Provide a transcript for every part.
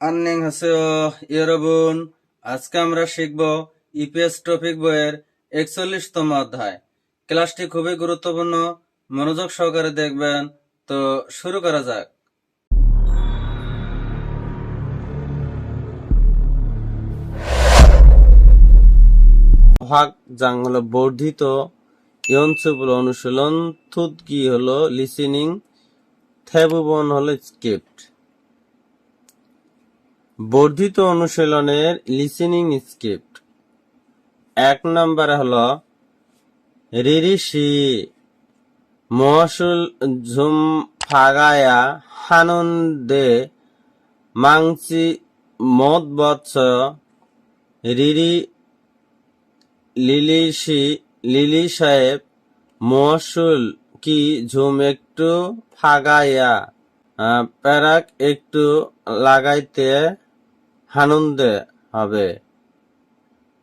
আন্নিং হাসেও ইয়রবুন। আজকে আমরা শিখব ইপিএস টপিক বইয়ের একচল্লিশতম অধ্যায়। ক্লাসটি খুবই গুরুত্বপূর্ণ, মনোযোগ সহকারে দেখবেন। তো শুরু করা যাক। ভাগ জাং হলো বর্ধিত ইয়নসুপ অনুশীলন, থুতকি হলো লিসেনিং থেবুবন হলো স্ক্রিপ্ট বর্ধিত অনুশীলনের লিসেনিং স্ক্রিপ্ট এক নম্বরে হল রিরিশি মহসুল ঝুম ফাগায়া হানুন দে মাংসি মদ বৎস রিরি লিলিশি লিলি সাহেব মহসুল কি ঝুম একটু ফাগাইয়া আহ, প্যারাক একটু লাগাইতে হানুন্দে হবে।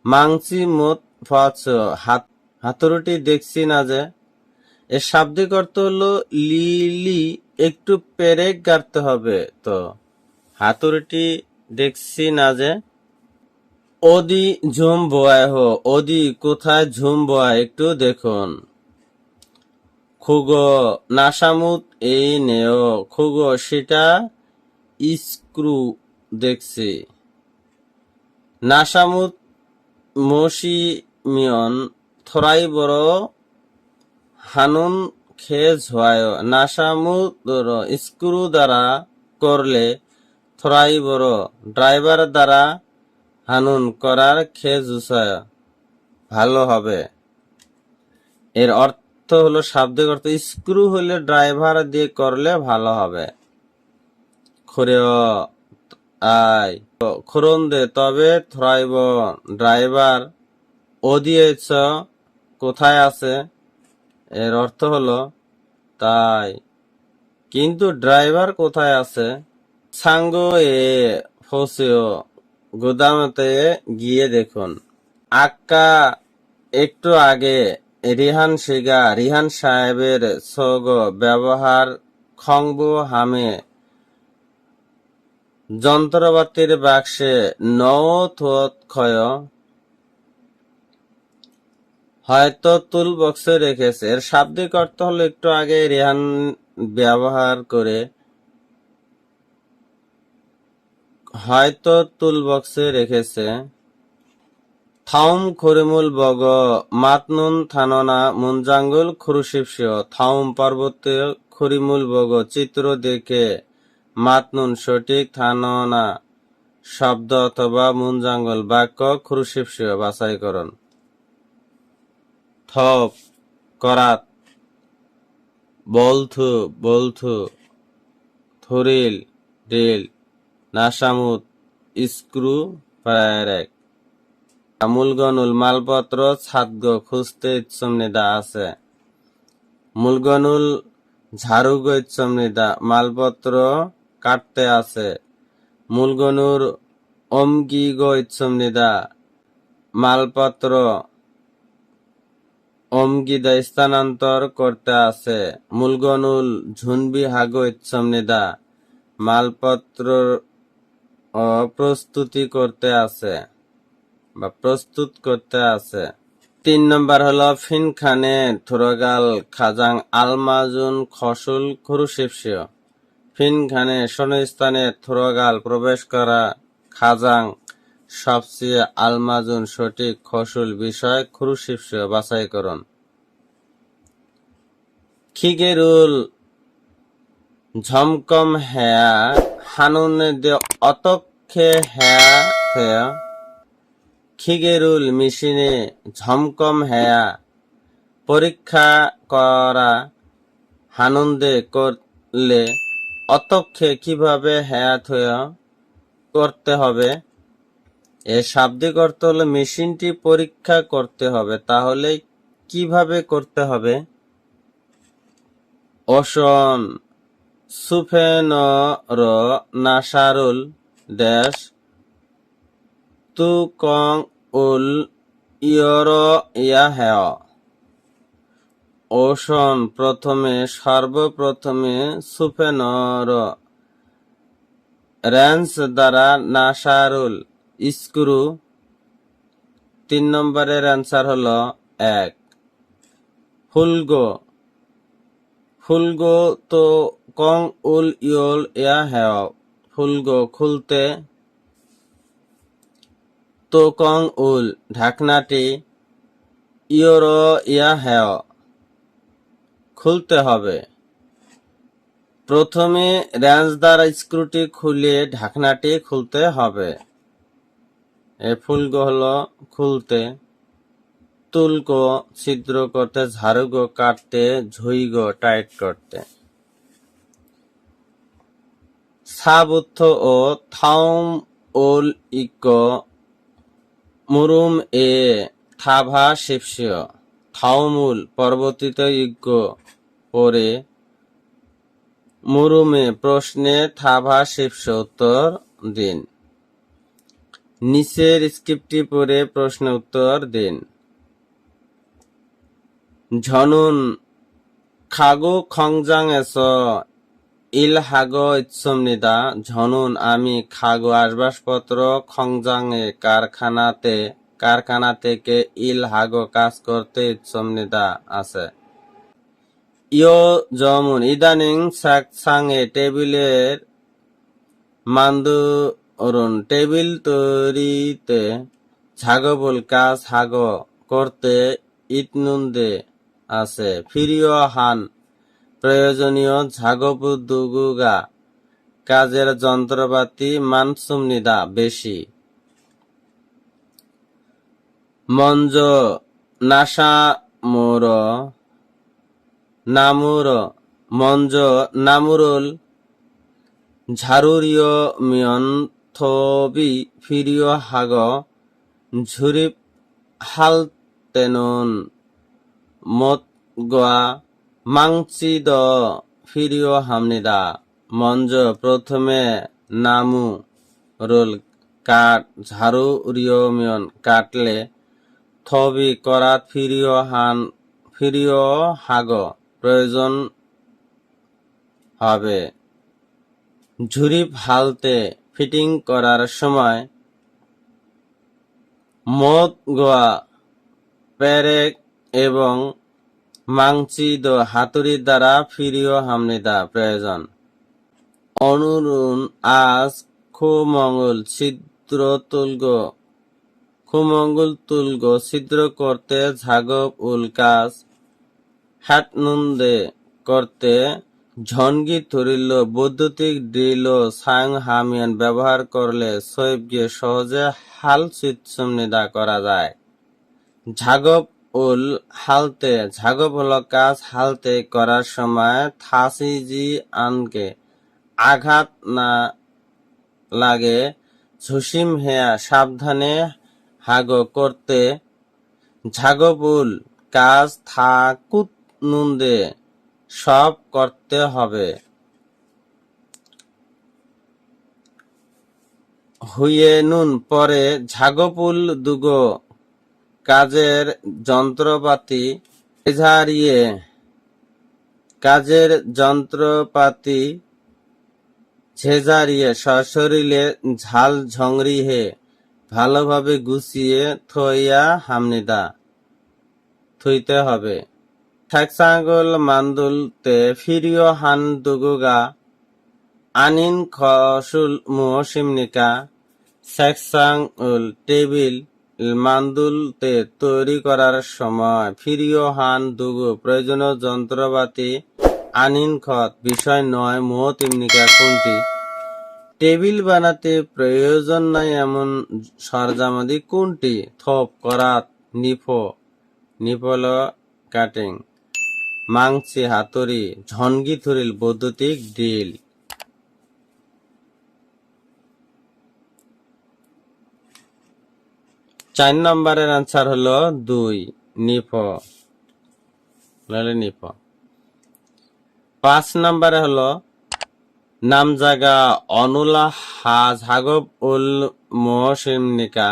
মাংসি মত ফচ হাত হাতুড়িটি দেখছি না যে। এর শাব্দিক অর্থ হলো লিলি, একটু পেরেক গাড়তে হবে তো। হাতুড়িটি দেখছি না যে। ওদি ঝুম বোয়ায় হো, ওদি কোথায় ঝুম বোয়ায় একটু দেখুন। খুগো নাসামুত এই নেও, খুগো সেটা স্ক্রু দেখছি। নাসামুত মসি মিয়ন থরাই বড় হানুন খেজ হয় নাসামুত স্ক্রু দ্বারা করলে থরাই বড়, ড্রাইভার দ্বারা হানুন করার খেজ উসায় ভালো হবে। এর অর্থ হলো শাব্দিক অর্থ, স্ক্রু হলে ড্রাইভার দিয়ে করলে ভালো হবে। খরে আই খরন দে তবে থ্রাইব ড্রাইভার ও দিয়েছ কোথায় আছে? এর অর্থ হলো, তাই। কিন্তু ড্রাইভার কোথায় আছে? সাঙ্গ এ ফসিও, গোদামতে গিয়ে দেখুন। আক্কা, একটু আগে রিহান শিগা, রিহান সাহেবের সগ ব্যবহার খংবু হামে যন্ত্রপাতির বাক্সে নও থোত ক্ষয়। হয়তো তুল বক্সে রেখেছে। এর শাব্দিক অর্থ হলো একটু আগে রেহান ব্যবহার করে হয়তো তুল বক্সে রেখেছে। থাউম খরিমুল বগ, মাতনুন থাননা, মুনজাঙ্গুল খুরুশিপসিও থাউম পার্বত্য খরিমুল বগ, চিত্র দেখে মাতনুন সঠিক থাননা, শব্দ অথবা মুনজাঙ্গল বাক্য খুরুশিপসিও বাছাই করুন। থপ, করাত, বলথু বলথু, থুরিল, ডিল নাসামুত স্ক্রু প্রায়রেক মূলগনুল মালপত্র ছাদ্য খুঁজতে ইচ্ছম নিদা আছে। মূলগনুল ঝাড়ুগ ইচ্ছম নিদা মালপত্র কাটতে আছে। মূলগনুর অমগি গো ইচ্ছম নিদা মালপত্র অমগিদা স্থানান্তর করতে আছে। মূলগনুল ঝুনবি হাগো ইচ্ছম নিদা মালপত্র প্রস্তুতি করতে আছে বা প্রস্তুত করতে আছে। তিন নম্বর হলো ফিন খানে থুরগাল খাজাং আলমাজুন খসুল খুরুশিপসিও ফিন খানে শূন্যস্থানে থুরগাল প্রবেশ করা খাজাং সবচেয়ে আলমাজুন সঠিক খসুল বিষয় খুরুশিপসিও বাছাই করুন খিগেরুল ঝমকম হ্যা হানুন দে অতক্ষে হ্যা থেয়া খিগেরুল মেশিনে ঝমকম হ্যা পরীক্ষা করা হানুন্দে করলে অতক্ষে কীভাবে হ্যা থয়া করতে হবে? এর শাব্দিক অর্থ হলো মেশিনটি পরীক্ষা করতে হবে, তাহলে কীভাবে করতে হবে? অসন সুফেনর নাসারুল দেশ তু কং উল ইয়র ইয়া হেয় ওশন প্রথমে, সর্বপ্রথমে সুফেনর রেঞ্জ দ্বারা নাসারুল স্ক্রু তিন নম্বরের অ্যান্সার হলো এক। ফুলগো। ফুলগো তো কং উল ইউল ইয়া হেও। ফুলগো খুলতে তো কং উল, ঢাকনাটি ইয়োরো ইয়া হেও। খুলতে হবে। প্রথমে রেঞ্জ দ্বারা স্ক্রুটি খুলে ঢাকনাটি খুলতে হবে। এ ফুলগো হলো খুলতে, তুলগো, ছিদ্র করতে, ঝাড়ুগো, কাটতে, ঝুইগো, টাইট করতে। সাবুত্থ ও থাউম ওল ইকো, মুরুম এ, থাভা শিবসিয় থাউমুল পরবর্তীত ইজ্ঞ পরে মুরুমে প্রশ্নে থাভা শিবস উত্তর দিন। নিচের স্ক্রিপ্টটি পড়ে প্রশ্ন উত্তর দিন। ঝনুন, খাগো খংজাং এস ইল হাগো ইৎসমনিদা ঝনুন, আমি খাগো আসবাসপত্র খংজাং এ কারখানাতে কারখানা থেকে ইল হাগো কাজ করতে ইৎসমনিদা আছে। ইয় জমুন ইদানিং সাংয়ে টেবিলের মান্দু অরুণ, টেবিল তৈরিতে ঝাগবুল কাজ হাগ করতে ইতনুন্দে আছে। ফিরিও হান, প্রয়োজনীয় ঝাগবুদুগুগা কাজের যন্ত্রপাতি মানসুমনিদা বেশি। মোর, নামুর, মঞ্জ নামুরুল, ঝারুরিয় মিয়ন থবি ফিরিয় হাগ, ঝুরিপ হাল তেনুন, মত গোয়া মাংচি দ ফিরিয় হামনিদা, মঞ্জ প্রথমে নামু রোল কাট ঝাড়ু রিয় মিয়ন কাটলে থবি করাত ফিরিয় হান ফিরিয় হাগ, প্রয়োজন হবে। ঝুরি ফালতে ফিটিং করার সময় মদ গোয়া, পেরেক এবং মাংচি দো হাতুড়ির দ্বারা ফিরিও হামনিদা প্রয়োজন। অনুরুণ আজ খুমঙ্গল ছিদ্র তুলগ খুমঙ্গল তুলগ ছিদ্র করতে ঝাগব উল কাজ হ্যাটনুন্দে করতে ঝনগি থরিল বৈদ্যুতিক ড্রিল ও সাং হামিয়ান ব্যবহার করলে সৈবকে সহজে হাল চিৎসুমনিদা করা যায়। ঝাগব উল হালতে ঝাগব হল কাজ হালতে করার সময় থাসিজি আনকে আঘাত না লাগে ঝুসিম হেয়া সাবধানে হাগ করতে। ঝাগবুল কাজ থাকুত নুন্দে, সব করতে হবে। হুয়ে নুন পরে ঝাগপুল দুগো, কাজের যন্ত্রপাতি এঝারিয়ে কাজের যন্ত্রপাতি ঝেঝারিয়ে সশরীরে ঝাল ঝংরিহে ভালোভাবে গুছিয়ে থইয়া হামনিদা, থইতে হবে। ঠেকসাঙ্গল মান্দুলতে ফিরিও হান দুগুগা, আনিন খসুল মুহসিমনিকা সেকসাং উল টেবিল মান্দুলতে তৈরি করার সময় ফিরিও হান দুগু প্রয়োজনীয় যন্ত্রপাতি, আনিন খত, বিষয় নয় মোহতিমনিকা কোনটি? টেবিল বানাতে প্রয়োজন নাই এমন সরজামাদি কোনটি? থপ, করাত, নিফো নিফল কাটিং, মাংসি, হাতুড়ি, ঝনগি, থুরিল, বৈদ্যুতিক ড্রিল চার নম্বরের আনসার হলো দুই নাহলে নিফ। পাঁচ নম্বরে হলো নাম জাগা অনুলা হাজ হাগব উল মহসিমনিকা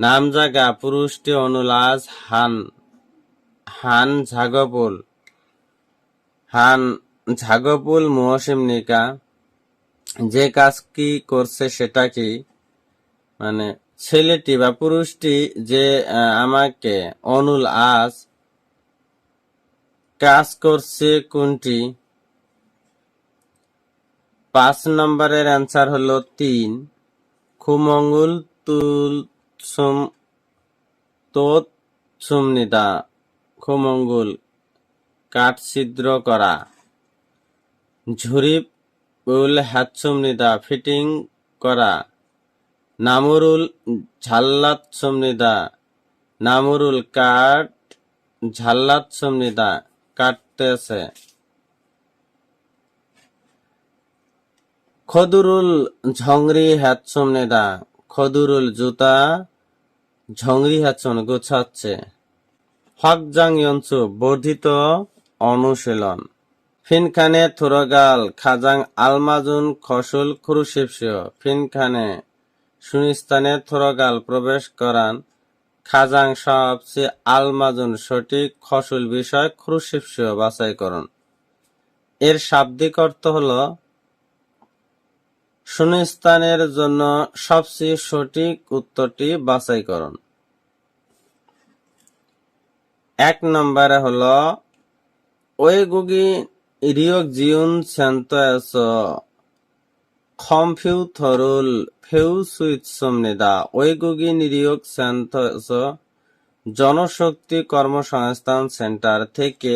নাম জাগা পুরুষটি অনুলাজ হান হান ঝাগপুল হান ঝাগপুল মহসিমনিকা যে কাজ কি করছে সেটা কি? মানে ছেলেটি বা পুরুষটি যে আমাকে অনুল আজ কাজ করছে কোনটি? পাঁচ নম্বরের অ্যান্সার হলো তিন। খুমঙ্গুল, তুল, সুম, তোত, সুমনিদা। খুমঙ্গুল, কাঠ ছিদ্র করা। ঝুরি উল হাতসুমনিদা ফিটিং করা। নামুরুল, ঝাল্লাত সুমনিদা। নামুরুল, কাঠ, ঝাল্লাত সুমনিদা, কাটতেছে। খদুরুল ঝংরি হাতসুমনিদা খদুরুল জুতা ঝংরি হাতসুন গোছাচ্ছে। হকজাং বর্ধিত অনুশীলন। ফিনখানে থুরগাল, খাজাং আলমাজুন, খসুল খুরুশিপসিও ফিনখানে সুনিস্তানে থুরগাল প্রবেশ করান। খাজাং সবচেয়ে আলমাজুন সঠিক খসুল বিষয় খুরুশিপসিও বাছাই করুন। এর শাব্দিক অর্থ হল শূন্যস্থানের জন্য সবচেয়ে সঠিক উত্তরটি বাছাই করুন এক নম্বরে হলো ওয়েগুগি রিওক জিউন সেন্টোয়েস 컴퓨터를 배울 수 있습니다. 외국인 নিয়োগ সেন্টোস জনশক্তি কর্মসংস্থান সেন্টার থেকে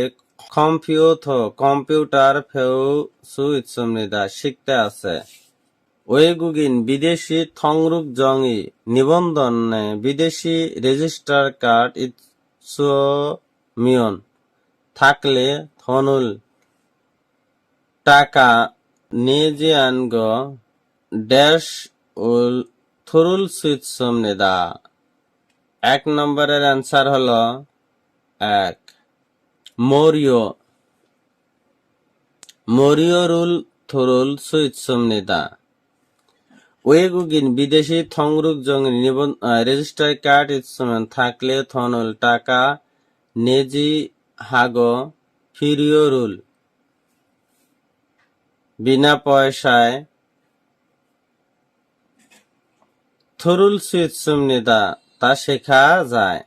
কম্পিউটার কম্পিউটার ফেউসু ইসমিদা শিখতে আছে ওয়েগুগিন বিদেশি থংরুক জংই নিবন্ধনে বিদেশি রেজিস্টার কার্ড ইৎসমিয়ন থাকলে থনুল টাকা নিজিয়ানগ ড্যাশ উল থুরুল সুইট সমনেদা এক নম্বরের অ্যান্সার হলো এক। মরিয় মরিয়রুল থুরুল সুইট সমনেদা ওয়েগুগিন বিদেশি থংরুক জং রেজিস্টার কার্ড থাকলে থনল টাকা নেজি হাগ ফিরিয়রুল বিনা পয়সায় থরুল সুইট সুমনিদা তা শেখা যায়।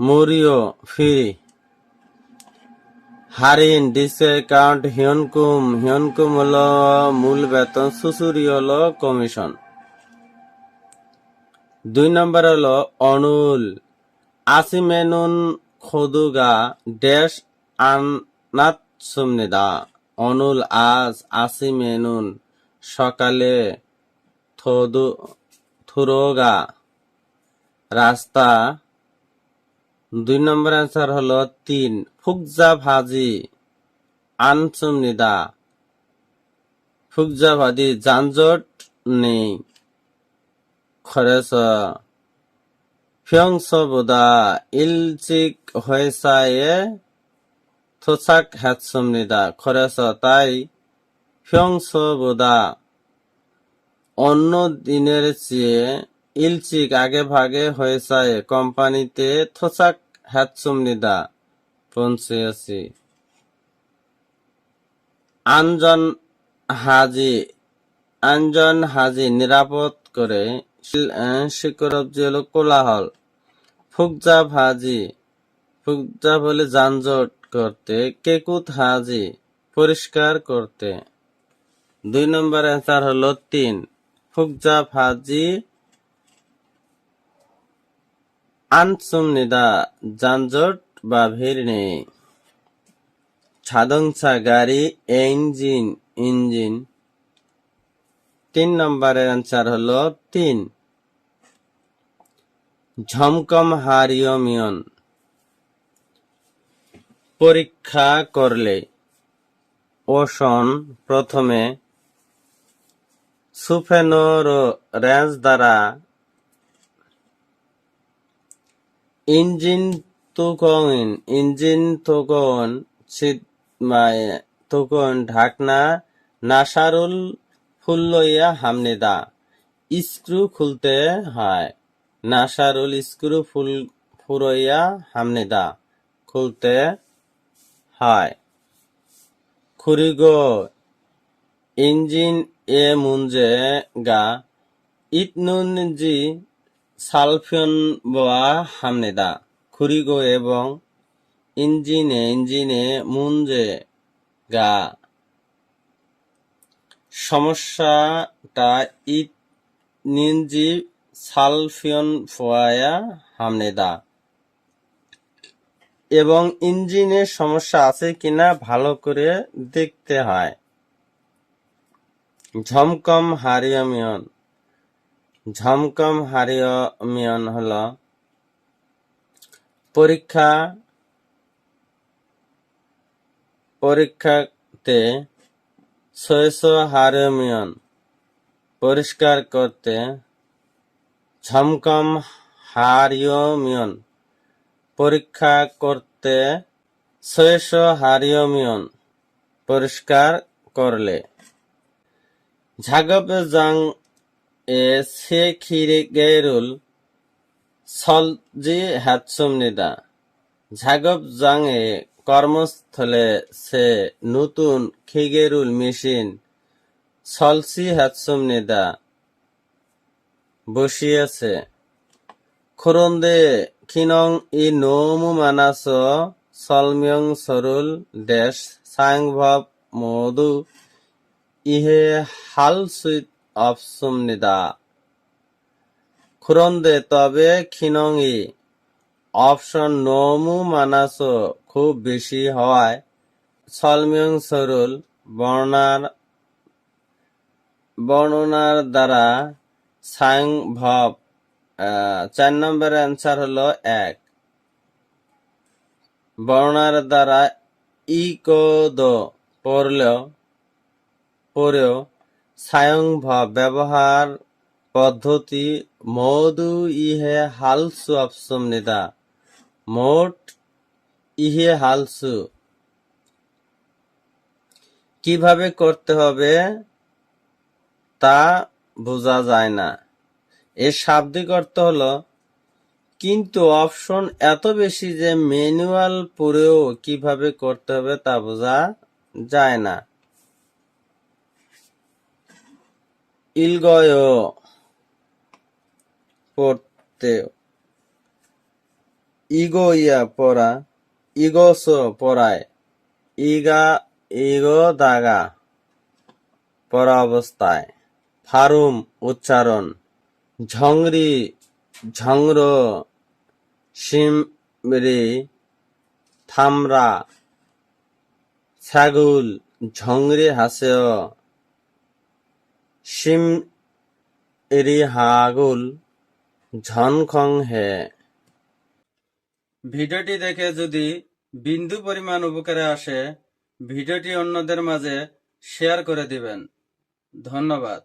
মরিও ফ্রি। হারিন ডিসকাউন্ট হিয়নকুম। হিয়নকুম হলো মূল বেতন সুসুরি হলো কমিশন। দুই নম্বর হলো অনুল আসিমেনুন খদুগা ড্যাশ আনাত সুমনিদা। অনুল আজ আসিমেনুন। সকালে থদু থুরোগা। রাস্তা দুই নম্বর অ্যান্সার হলো তিন। ফুকজা ভাজি আনসুমনিদা ফুকজা ভাজি, যানজট নেই। খরেস, ফিয়ংস বোদা, ইলচিক হয়েসায়ে থোসাক হ্যাতসুমনিদা খরেস, তাই ফিয়ংস বোদা। অন্য দিনের চেয়ে ইলচিক আগে ভাগে হয়েছে কোম্পানিতে থোসাক হ্যাতসুমনিদা পৌঁছেছি আনজন হাজি আনজন হাজি নিরাপদ করে শিকরবজি হলো কোলাহল। ফুকজা ভাজি, ফুকজা বলে যানজট করতে, কেকুত হাজি পরিষ্কার করতে। দুই নম্বর অ্যান্সার হলো তিন। ফুকজা আনসুম নিদা যানজট বা ভিড় নেই। সাধংসা গাড়ি ইঞ্জিন ইঞ্জিন। তিন নম্বরের আনসার হলো তিন। ঝমকম হারিয়মিয়ন পরীক্ষা করলে ওশন প্রথমে সুফেনোর রেঞ্জ দ্বারা ইঞ্জিন তুকন ইঞ্জিন তুকন তুকন ঢাকনা নাসারুল ফুল্লইয়া হামনেদা। স্ক্রু খুলতে হয়, নাসারুল স্ক্রু ফুল, ফুরইয়া হামনেদা খুলতে হয়। খুরিগো, ইঞ্জিন এ মুঞ্জে গা ইতনুনজি সালফিয়ন বোয়া হামনেদা, খুরিগো এবং ইঞ্জিনে ইঞ্জিনে মুঞ্জে গা। সমস্যাটা ইট নিঞ্জি সালফিয়ন ফোয়ায়া, হামনেদা। এবং ইঞ্জিনের সমস্যা আছে কিনা ভালো করে দেখতে হয়। ঝমকম হারিয়মিয়ন। ঝমকম হারিয়মিয়ন হল। পরীক্ষা, পরীক্ষাতে ছয়শো হারিয়মিয়ন পরিষ্কার করতে ঝমকম হারিয়মিয়ন পরীক্ষা করতে ছয়শো হারিয়মিয়ন পরিষ্কার করলে। ঝাগবে জাং এ সে খিরে গেরুল সলজি হ্যাৎসুমনিদা ঝাগব জাং এ কর্মস্থলে সে নতুন খিগেরুল মেশিন সলসি হ্যাৎসুমনিদা বসিয়েছে। খুরন্দে খিনং ই নোমু মানাস সলমিয়ং সরুল দেশ সাংভব মধু ইহে হাল সুইট অপসুমনিদা খুরন্দে, তবে খিনং অপশন নোমু মানাস খুব বেশি হওয়ায় সলমিয়ং সরুল বর্ণার বর্ণনার দ্বারা সাংভব চার নম্বরের অ্যান্সার হলো এক। বর্ণার দ্বারা ইকোদ পড়লেও পরেও ব্যবহার পদ্ধতি মধু ইহে হালসু অপসমনিদা মোট ইহে হালসু। কীভাবে করতে হবে তা বোঝা যায় না। এর শাব্দিক অর্থ হলো, কিন্তু অপশন এত বেশি যে ম্যানুয়াল পড়েও কীভাবে করতে হবে তা বোঝা যায় না। ইলগয় পড়তে ইগো ইয়া পড়া, ইগোস পড়ায়, ইগা, ইগো দাগা পড়া অবস্থায়। ফারুম উচ্চারণ, ঝংরি, ঝংর সিমরি থামরা, ছাগুল, ঝংরি হাসেও। সিম এরি হাগুল ঝনখং হে। ভিডিওটি দেখে যদি বিন্দু পরিমাণ উপকারে আসে, ভিডিওটি অন্যদের মাঝে শেয়ার করে দিবেন। ধন্যবাদ।